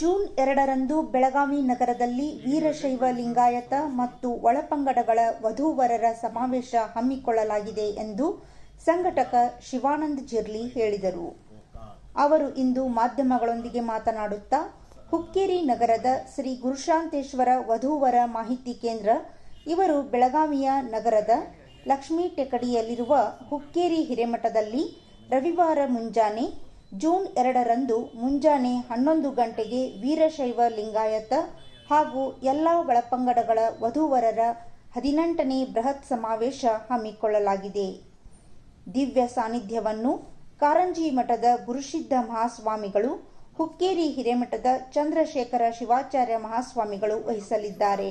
June ಎರಡರಂದು ಬೆಳಗಾವಿ ನಗರದಲ್ಲಿ ವೀರಶೈವ ಲಿಂಗಾಯತ ಮತ್ತು ಒಳಪಂಗಡಗಳ ವಧುವರರ ಸಮಾವೇಶ ಹಮ್ಮಿಕೊಳ್ಳಲಾಗಿದೆ ಎಂದು ಸಂಘಟಕ ಶಿವಾನಂದ ಜಿರ್ಲಿ ಹೇಳಿದರು. ಅವರು ಇಂದು ಮಾಧ್ಯಮಗಳೊಂದಿಗೆ ಮಾತನಾಡುತ್ತಾ, ಹುಕ್ಕೇರಿ ನಗರದ ಶ್ರೀ ಗುರುಶಾಂತೇಶ್ವರ ವಧುವರ ಮಾಹಿತಿ ಕೇಂದ್ರ, ಇವರು ಬೆಳಗಾವಿಯ ನಗರದ ಲಕ್ಷ್ಮೀ ಟೆಕಡಿಯಲ್ಲಿರುವ ಹುಕ್ಕೇರಿ ಹಿರೇಮಠದಲ್ಲಿ ರವಿವಾರ ಮುಂಜಾನೆ ಜೂನ್ ಎರಡರಂದು ಮುಂಜಾನೆ ಹನ್ನೊಂದು ಗಂಟೆಗೆ ವೀರಶೈವ ಲಿಂಗಾಯತ ಹಾಗೂ ಎಲ್ಲ ಒಳಪಂಗಡಗಳ ವಧುವರರ ಹದಿನೆಂಟನೇ ಬೃಹತ್ ಸಮಾವೇಶ ಹಮ್ಮಿಕೊಳ್ಳಲಾಗಿದೆ. ದಿವ್ಯ ಸಾನ್ನಿಧ್ಯವನ್ನು ಕಾರಂಜಿ ಮಠದ ಗುರುಸಿದ್ಧ ಮಹಾಸ್ವಾಮಿಗಳು, ಹುಕ್ಕೇರಿ ಹಿರೇಮಠದ ಚಂದ್ರಶೇಖರ ಶಿವಾಚಾರ್ಯ ಮಹಾಸ್ವಾಮಿಗಳು ವಹಿಸಲಿದ್ದಾರೆ.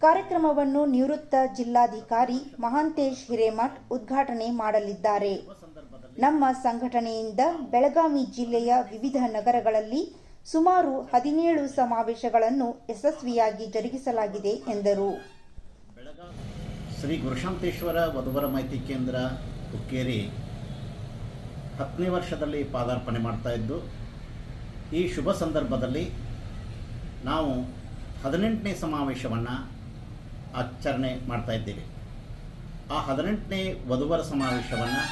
ಕಾರ್ಯಕ್ರಮವನ್ನು ನಿವೃತ್ತ ಜಿಲ್ಲಾಧಿಕಾರಿ ಮಹಾಂತೇಶ್ ಹಿರೇಮಠ್ ಉದ್ಘಾಟನೆ ಮಾಡಲಿದ್ದಾರೆ. ನಮ್ಮ ಸಂಘಟನೆಯಿಂದ ಬೆಳಗಾವಿ ಜಿಲ್ಲೆಯ ವಿವಿಧ ನಗರಗಳಲ್ಲಿ ಸುಮಾರು ಹದಿನೇಳು ಸಮಾವೇಶಗಳನ್ನು ಯಶಸ್ವಿಯಾಗಿ ಜರುಗಿಸಲಾಗಿದೆ ಎಂದರು. ಶ್ರೀ ಗುರುಶಾಂತೇಶ್ವರ ವಧುವರ ಮಾಹಿತಿ ಕೇಂದ್ರ ಹುಕ್ಕೇರಿ ಹತ್ತನೇ ವರ್ಷದಲ್ಲಿ ಪಾದಾರ್ಪಣೆ ಮಾಡ್ತಾ ಇದ್ದು, ಈ ಶುಭ ಸಂದರ್ಭದಲ್ಲಿ ನಾವು ಹದಿನೆಂಟನೇ ಸಮಾವೇಶವನ್ನು ಆಚರಣೆ ಮಾಡ್ತಾ ಇದ್ದೇವೆ. ಆ ಹದಿನೆಂಟನೇ ವಧುವರ ಸಮಾವೇಶವನ್ನು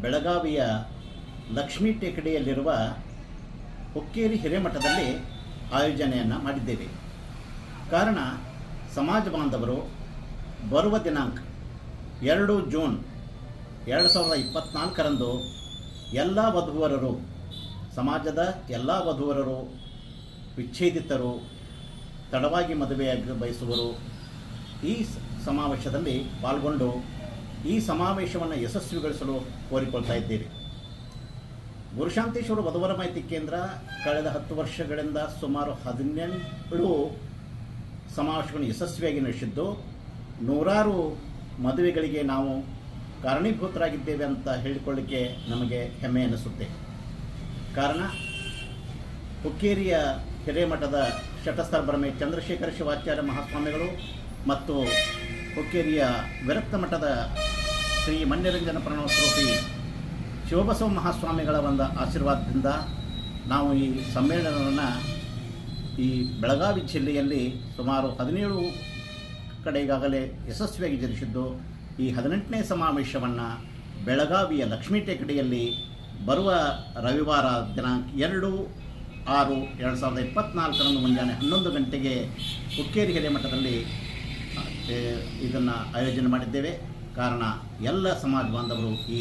ಬೆಳಗಾವಿಯ ಲಕ್ಷ್ಮೀ ಟೇಕಡಿಯಲ್ಲಿರುವ ಹುಕ್ಕೇರಿ ಹಿರೇಮಠದಲ್ಲಿ ಆಯೋಜನೆಯನ್ನು ಮಾಡಿದ್ದೇವೆ. ಕಾರಣ, ಸಮಾಜ ಬಾಂಧವರು ಬರುವ ದಿನಾಂಕ ಎರಡು ಜೂನ್ ಎರಡು ಸಾವಿರದ ಇಪ್ಪತ್ತ್ನಾಲ್ಕರಂದು ಎಲ್ಲ ವಧುವರರು, ಸಮಾಜದ ಎಲ್ಲ ವಧುವರರು, ವಿಚ್ಛೇದಿತರು, ತಡವಾಗಿ ಮದುವೆಯಾಗಿ ಬಯಸುವರು ಈ ಸಮಾವೇಶದಲ್ಲಿ ಪಾಲ್ಗೊಂಡು ಈ ಸಮಾವೇಶವನ್ನು ಯಶಸ್ವಿಗೊಳಿಸಲು ಕೋರಿಕೊಳ್ತಾ ಇದ್ದೇವೆ ಗುರುಶಾಂತೇಶ್ವರ ವಧುವರ ಮಾಹಿತಿ ಕೇಂದ್ರ ಕಳೆದ ಹತ್ತು ವರ್ಷಗಳಿಂದ ಸುಮಾರು ಹದಿನೆಂಟು ಸಮಾವೇಶಗಳನ್ನು ಯಶಸ್ವಿಯಾಗಿ ನಡೆಸಿದ್ದು, ನೂರಾರು ಮದುವೆಗಳಿಗೆ ನಾವು ಕಾರಣೀಭೂತರಾಗಿದ್ದೇವೆ ಅಂತ ಹೇಳಿಕೊಳ್ಳಿಕ್ಕೆ ನಮಗೆ ಹೆಮ್ಮೆ ಅನಿಸುತ್ತೆ ಕಾರಣ, ಹುಕ್ಕೇರಿಯ ಹಿರೇಮಠದ ಶಟಸ್ಥರ ಬ್ರಹ್ಮೆ ಚಂದ್ರಶೇಖರ ಶಿವಾಚಾರ್ಯ ಮಹಾಸ್ವಾಮಿಗಳು ಮತ್ತು ಹುಕ್ಕೇರಿಯ ವಿರಕ್ತ ಮಠದ ಶ್ರೀ ಮಣ್ಯರಂಜನ ಪ್ರಣವ ಸ್ವರೂಪಿ ಶಿವಬಸವ ಮಹಾಸ್ವಾಮಿಗಳ ಒಂದು ಆಶೀರ್ವಾದದಿಂದ ನಾವು ಈ ಸಮ್ಮೇಳನವನ್ನು ಈ ಬೆಳಗಾವಿ ಜಿಲ್ಲೆಯಲ್ಲಿ ಸುಮಾರು ಹದಿನೇಳು ಕಡೆ ಈಗಾಗಲೇ ಯಶಸ್ವಿಯಾಗಿ ಜರುಗಿಸಿದ್ದು, ಈ ಹದಿನೆಂಟನೇ ಸಮಾವೇಶವನ್ನು ಬೆಳಗಾವಿಯ ಲಕ್ಷ್ಮೀ ಟೇಕಡಿಯಲ್ಲಿ ಬರುವ ರವಿವಾರ ದಿನಾಂಕ ಎರಡು ಆರು ಎರಡು ಸಾವಿರದ ಇಪ್ಪತ್ತ್ನಾಲ್ಕರಂದು ಮುಂಜಾನೆ ಹನ್ನೊಂದು ಗಂಟೆಗೆ ಹುಕ್ಕೇರಿ ಮಠದಲ್ಲಿ ಇದನ್ನು ಆಯೋಜನೆ ಮಾಡಿದ್ದೇವೆ. ಕಾರಣ ಎಲ್ಲ ಸಮಾಜ ಬಾಂಧವರು ಈ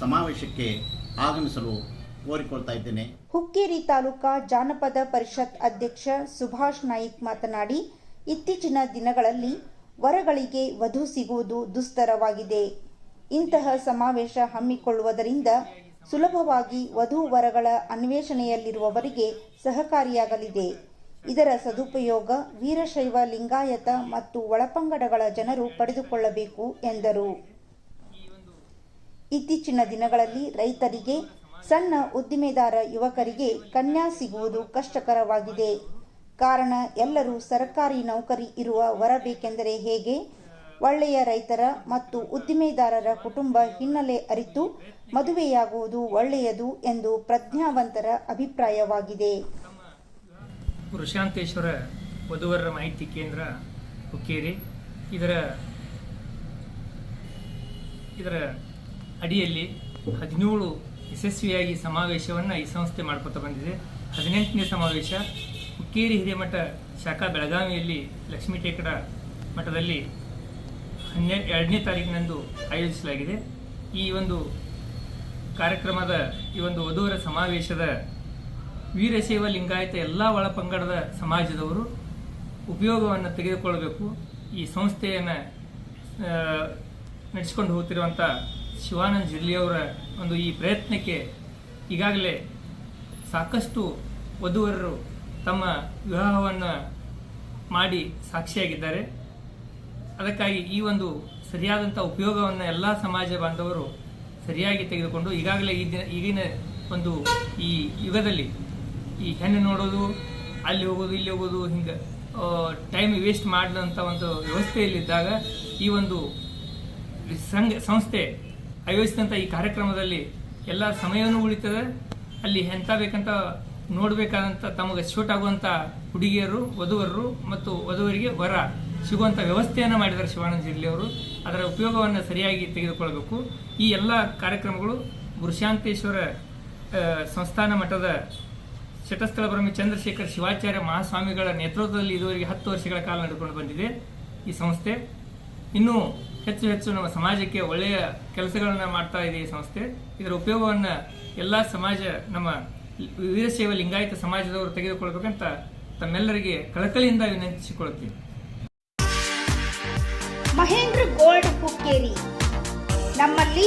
ಸಮಾವೇಶಕ್ಕೆ ಆಗಮಿಸಲು ಕೋರಿಕೊಳ್ತಾ ಇದ್ದೇನೆ. ಹುಕ್ಕೇರಿ ತಾಲೂಕಾ ಜಾನಪದ ಪರಿಷತ್ ಅಧ್ಯಕ್ಷ ಸುಭಾಷ್ ನಾಯ್ಕ್ ಮಾತನಾಡಿ, ಇತ್ತೀಚಿನ ದಿನಗಳಲ್ಲಿ ವರಗಳಿಗೆ ವಧು ಸಿಗುವುದು ದುಸ್ತರವಾಗಿದೆ. ಇಂತಹ ಸಮಾವೇಶ ಹಮ್ಮಿಕೊಳ್ಳುವುದರಿಂದ ಸುಲಭವಾಗಿ ವಧು ವರಗಳ ಅನ್ವೇಷಣೆಯಲ್ಲಿರುವವರಿಗೆ ಸಹಕಾರಿಯಾಗಲಿದೆ. ಇದರ ಸದುಪಯೋಗ ವೀರಶೈವ ಲಿಂಗಾಯತ ಮತ್ತು ಒಳಪಂಗಡಗಳ ಜನರು ಪಡೆದುಕೊಳ್ಳಬೇಕು ಎಂದರು. ಇತ್ತೀಚಿನ ದಿನಗಳಲ್ಲಿ ರೈತರಿಗೆ, ಸಣ್ಣ ಉದ್ದಿಮೆದಾರ ಯುವಕರಿಗೆ ಕನ್ಯಾ ಸಿಗುವುದು ಕಷ್ಟಕರವಾಗಿದೆ. ಕಾರಣ, ಎಲ್ಲರೂ ಸರ್ಕಾರಿ ನೌಕರಿ ಇರುವ ವರ ಬೇಕೆಂದರೆ ಹೇಗೆ? ಒಳ್ಳೆಯ ರೈತರ ಮತ್ತು ಉದ್ದಿಮೆದಾರರ ಕುಟುಂಬ ಹಿನ್ನೆಲೆ ಅರಿತು ಮದುವೆಯಾಗುವುದು ಒಳ್ಳೆಯದು ಎಂದು ಪ್ರಜ್ಞಾವಂತರ ಅಭಿಪ್ರಾಯವಾಗಿದೆ. ವೃಷಾಂತೇಶ್ವರ ವಧುವರರ ಮಾಹಿತಿ ಕೇಂದ್ರ ಹುಕ್ಕೇರಿ. ಇದರ ಇದರ ಅಡಿಯಲ್ಲಿ ಹದಿನೇಳು ಯಶಸ್ವಿಯಾಗಿ ಸಮಾವೇಶವನ್ನು ಈ ಸಂಸ್ಥೆ ಮಾಡ್ಕೊತಾ ಬಂದಿದೆ. ಹದಿನೆಂಟನೇ ಸಮಾವೇಶ ಹುಕ್ಕೇರಿ ಹಿರೇಮಠ ಶಾಖಾ ಬೆಳಗಾವಿಯಲ್ಲಿ ಲಕ್ಷ್ಮೀ ಟೇಕಡ ಮಠದಲ್ಲಿ ಹನ್ನೆ, ಎರಡನೇ ತಾರೀಕಿನಂದು ಆಯೋಜಿಸಲಾಗಿದೆ. ಈ ಒಂದು ಕಾರ್ಯಕ್ರಮದ, ಈ ಒಂದು ವಧುವರ ಸಮಾವೇಶದ ವೀರಶೈವ ಲಿಂಗಾಯತ ಎಲ್ಲ ಒಳಪಂಗಡದ ಸಮಾಜದವರು ಉಪಯೋಗವನ್ನು ತೆಗೆದುಕೊಳ್ಳಬೇಕು ಈ ಸಂಸ್ಥೆಯನ್ನು ನಡೆಸಿಕೊಂಡು ಹೋಗ್ತಿರುವಂಥ ಶಿವಾನಂದ ಜಿಲ್ಲೆಯವರ ಒಂದು ಈ ಪ್ರಯತ್ನಕ್ಕೆ ಈಗಾಗಲೇ ಸಾಕಷ್ಟು ವಧುವರರು ತಮ್ಮ ವಿವಾಹವನ್ನು ಮಾಡಿ ಸಾಕ್ಷಿಯಾಗಿದ್ದಾರೆ. ಅದಕ್ಕಾಗಿ ಈ ಒಂದು ಸರಿಯಾದಂಥ ಉಪಯೋಗವನ್ನು ಎಲ್ಲ ಸಮಾಜ ಬಾಂಧವರು ಸರಿಯಾಗಿ ತೆಗೆದುಕೊಂಡು ಈಗಾಗಲೇ ಈ ದಿನ, ಈಗಿನ ಒಂದು ಈ ಯುಗದಲ್ಲಿ ಈ ಹೆಣ್ಣು ನೋಡೋದು, ಅಲ್ಲಿ ಹೋಗೋದು, ಇಲ್ಲಿ ಹೋಗೋದು ಹಿಂಗೆ ಟೈಮ್ ವೇಸ್ಟ್ ಮಾಡಿದಂಥ ಒಂದು ವ್ಯವಸ್ಥೆಯಲ್ಲಿದ್ದಾಗ ಈ ಒಂದು ಸಂಘ, ಸಂಸ್ಥೆ ಆಯೋಜಿಸಿದಂಥ ಈ ಕಾರ್ಯಕ್ರಮದಲ್ಲಿ ಎಲ್ಲ ಸಮಯವನ್ನು ಉಳಿತದೆ. ಅಲ್ಲಿ ಎಂಥ ಬೇಕಂತ ನೋಡಬೇಕಾದಂಥ ತಮಗೆ ಶೂಟ್ ಆಗುವಂಥ ಹುಡುಗಿಯರು, ವಧುವರರು ಮತ್ತು ವಧುವರಿಗೆ ವರ ಸಿಗುವಂಥ ವ್ಯವಸ್ಥೆಯನ್ನು ಮಾಡಿದ್ದಾರೆ ಶಿವಾನಂದ ಜಿಲ್ಲೆಯವರು ಅದರ ಉಪಯೋಗವನ್ನು ಸರಿಯಾಗಿ ತೆಗೆದುಕೊಳ್ಳಬೇಕು ಈ ಎಲ್ಲ ಕಾರ್ಯಕ್ರಮಗಳು ಗುರುಶಾಂತೇಶ್ವರ ಸಂಸ್ಥಾನ ಮಠದ ಶಟಸ್ಥಳ ಬ್ರಹ್ಮಿ ಚಂದ್ರಶೇಖರ್ ಶಿವಾಚಾರ್ಯ ಮಹಾಸ್ವಾಮಿಗಳ ನೇತೃತ್ವದಲ್ಲಿ ಇದುವರೆಗೆ ಹತ್ತು ವರ್ಷಗಳ ಕಾಲ ನಡೆದುಕೊಂಡು ಬಂದಿದೆ ಈ ಸಂಸ್ಥೆ. ಇನ್ನೂ ಹೆಚ್ಚು ಹೆಚ್ಚು ನಮ್ಮ ಸಮಾಜಕ್ಕೆ ಒಳ್ಳೆಯ ಕೆಲಸಗಳನ್ನು ಮಾಡ್ತಾ ಇದೆ ಈ ಸಂಸ್ಥೆ. ಇದರ ಉಪಯೋಗವನ್ನು ಎಲ್ಲ ಸಮಾಜ, ನಮ್ಮ ವೀರಶೈವ ಲಿಂಗಾಯತ ಸಮಾಜದವರು ತೆಗೆದುಕೊಳ್ಬೇಕಂತ ತಮ್ಮೆಲ್ಲರಿಗೆ ಕಳಕಳಿಯಿಂದ ವಿನಂತಿಸಿಕೊಳ್ಳುತ್ತೇನೆ. ಮಹೇಂದ್ರ ಗೋಲ್ಡ್ ಹುಕ್ಕೇರಿ. ನಮ್ಮಲ್ಲಿ